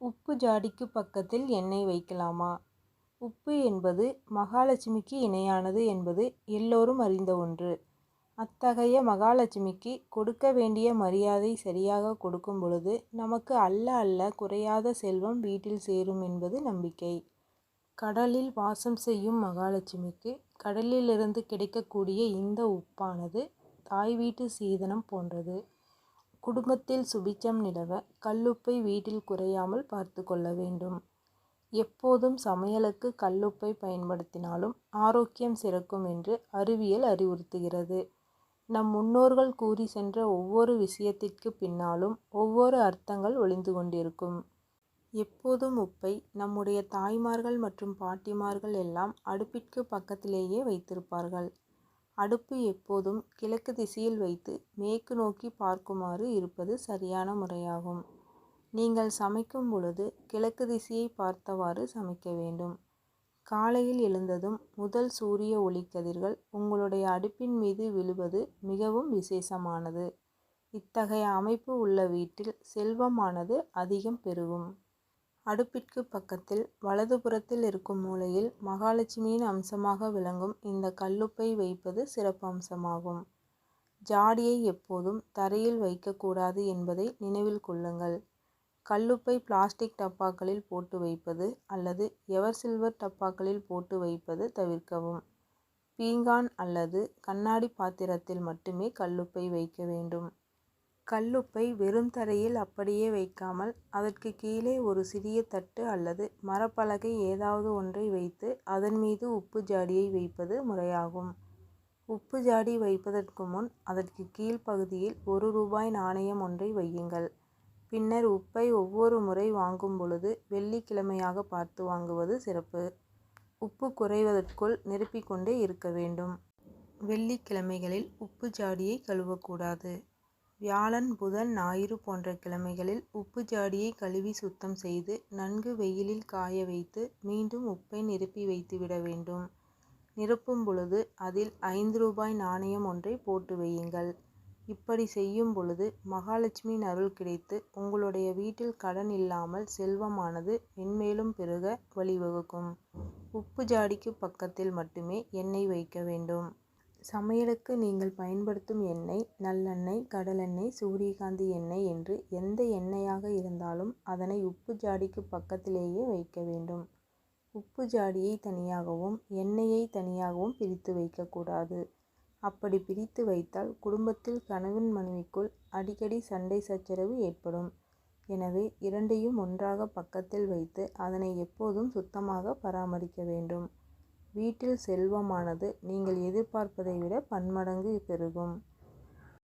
உப்பு ஜாடிக்கு பக்கத்தில் எண்ணெய் வைக்கலாமா? உப்பு என்பது மகாலட்சுமிக்கு இணையானது என்பது எல்லோரும் அறிந்த ஒன்று. அத்தகைய மகாலட்சுமிக்கு கொடுக்க வேண்டிய மரியாதை சரியாக கொடுக்கும் பொழுது நமக்கு அல்ல அல்ல குறையாத செல்வம் வீட்டில் சேரும் என்பது நம்பிக்கை. கடலில் வாசம் செய்யும் மகாலட்சுமிக்கு கடலிலிருந்து கிடைக்கக்கூடிய இந்த உப்பானது தாய் வீட்டு சீதனம் போன்றது. குடும்பத்தில் சுபிச்சம் நிலவ கல்லுப்பை வீட்டில் குறையாமல் பார்த்து கொள்ள வேண்டும். எப்போதும் சமையலுக்கு கல்லுப்பை பயன்படுத்தினாலும் ஆரோக்கியம் சிறக்கும் என்று அறிவியல் அறிவுறுத்துகிறது. நம் முன்னோர்கள் கூறி சென்ற ஒவ்வொரு விஷயத்திற்கு பின்னாலும் ஒவ்வொரு அர்த்தங்கள் ஒளிந்து கொண்டிருக்கும். எப்போதும் உப்பை நம்முடைய தாய்மார்கள் மற்றும் பாட்டிமார்கள் எல்லாம் அடுப்பிற்கு பக்கத்திலேயே வைத்திருப்பார்கள். அடுப்பு எப்போதும் கிழக்கு திசையில் வைத்து மேற்கு நோக்கி பார்க்குமாறு இருப்பது சரியான முறையாகும். நீங்கள் சமைக்கும் பொழுது கிழக்கு திசையை பார்த்தவாறு சமைக்க வேண்டும். காலையில் எழுந்ததும் முதல் சூரிய ஒளிக்கதிர்கள் உங்களுடைய அடுப்பின் மீது விழுவது மிகவும் விசேஷமானது. இத்தகைய அமைப்பு உள்ள வீட்டில் செல்வமானது அதிகம் பெருகும். அடுப்பிற்கு பக்கத்தில் வலதுபுறத்தில் இருக்கும் மூலையில் மகாலட்சுமியின் அம்சமாக விளங்கும் இந்த கல்லுப்பை வைப்பது சிறப்பம்சமாகும். ஜாடியை எப்போதும் தரையில் வைக்கக்கூடாது என்பதை நினைவில் கொள்ளுங்கள். கல்லுப்பை பிளாஸ்டிக் டப்பாக்களில் போட்டு வைப்பது அல்லது எவர் சில்வர் டப்பாக்களில் போட்டு வைப்பது தவிர்க்கவும். பீங்கான் அல்லது கண்ணாடி பாத்திரத்தில் மட்டுமே கல்லுப்பை வைக்க வேண்டும். கல்லுப்பை வெறும் தரையில் அப்படியே வைக்காமல் அதற்கு கீழே ஒரு சிறிய தட்டு அல்லது மரப்பலகை ஏதாவது ஒன்றை வைத்து அதன் மீது உப்பு ஜாடியை வைப்பது முறையாகும். உப்பு ஜாடி வைப்பதற்கு முன் அதற்கு கீழ் பகுதியில் ஒரு ரூபாய் நாணயம் ஒன்றை வையுங்கள். பின்னர் உப்பை ஒவ்வொரு முறை வாங்கும் பொழுது வெள்ளிக்கிழமையாக பார்த்து வாங்குவது சிறப்பு. உப்பு குறைவதற்குள் நிரப்பிக்கொண்டே இருக்க வேண்டும். வெள்ளிக்கிழமைகளில் உப்பு ஜாடியை கழுவக்கூடாது. வியாழன் புதன் ஞாயிறு போன்ற கிழமைகளில் உப்பு ஜாடியை கழுவி சுத்தம் செய்து நன்கு வெயிலில் காய வைத்து மீண்டும் உப்பை நிரப்பி வைத்துவிட வேண்டும். நிரப்பும் பொழுது அதில் ஐந்து ரூபாய் நாணயம் ஒன்றை போட்டு வையுங்கள். இப்படி செய்யும் பொழுது மகாலட்சுமியின் அருள் கிடைத்து உங்களுடைய வீட்டில் கடன் இல்லாமல் செல்வமானது மென்மேலும் பெருக வழிவகுக்கும். உப்பு ஜாடிக்கு பக்கத்தில் மட்டுமே எண்ணெய் வைக்க வேண்டும். சமையலுக்கு நீங்கள் பயன்படுத்தும் எண்ணெய் நல்லெண்ணெய் கடலெண்ணெய் சூரியகாந்தி எண்ணெய் என்று எந்த எண்ணெயாக இருந்தாலும் அதனை உப்பு ஜாடிக்கு பக்கத்திலேயே வைக்க வேண்டும். உப்பு ஜாடியை தனியாகவும் எண்ணெயை தனியாகவும் பிரித்து வைக்கக்கூடாது. அப்படி பிரித்து வைத்தால் குடும்பத்தில் கணவன் மனைவிக்குள் அடிக்கடி சண்டை சச்சரவு ஏற்படும். எனவே இரண்டையும் ஒன்றாக பக்கத்தில் வைத்து அதனை எப்போதும் சுத்தமாக பராமரிக்க வேண்டும். வீட்டில் செல்வமானது நீங்கள் எதிர்பார்ப்பதை விட பன்மடங்கு பெருகும்.